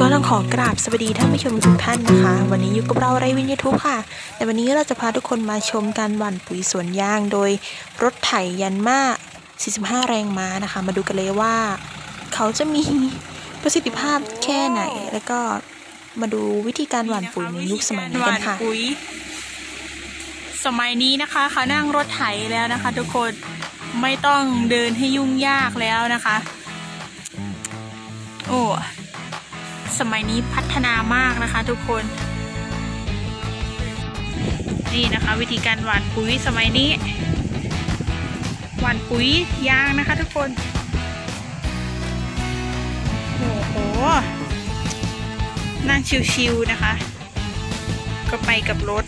ก็ต้องขอกราบสวัสดีท่านผู้ชมทุกท่านนะคะ วันนี้อยู่กับเราไรวินยูทูบค่ะแต่วันนี้เราจะพาทุกคนมาชมการหว่านปุ๋ยสวนยางโดยรถไถยันมา45 แรงม้านะคะ มาดูกันเลยว่า เขาจะมีประสิทธิภาพแค่ไหน แล้วก็มาดูวิธีการหว่านปุ๋ยในยุคสมัยนี้กันค่ะสมัยนี้นะคะเขานั่งรถไถแล้วนะคะ ทุกคนไม่ต้องเดินให้ยุ่งยากแล้วนะคะ โอ้ สมัยนี้พัฒนามากนะคะทุกคน นี่นะคะ วิธีการหว่านปุ๋ยสมัยนี้ หว่านปุ๋ยยางนะคะทุกคน โอ้โห นั่งชิวๆนะคะ ก็ไปกับรถ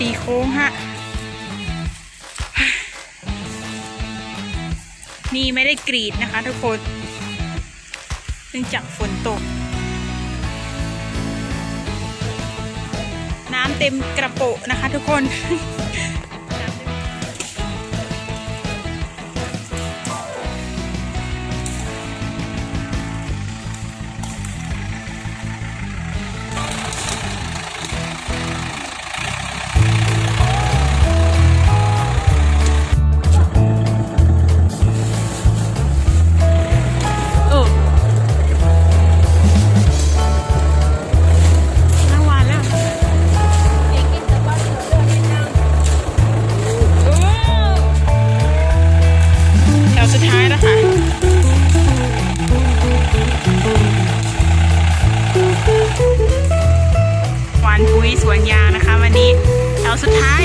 ตีโค้งฮะ นี่ไม่ได้กรีดนะคะทุกคนเนื่องจากฝนตก น้ำเต็มกระโปะนะคะทุกคน ท้ายนะคะหวานปุ๋ยสวนยางนะคะ วันนี้แถวสุดท้าย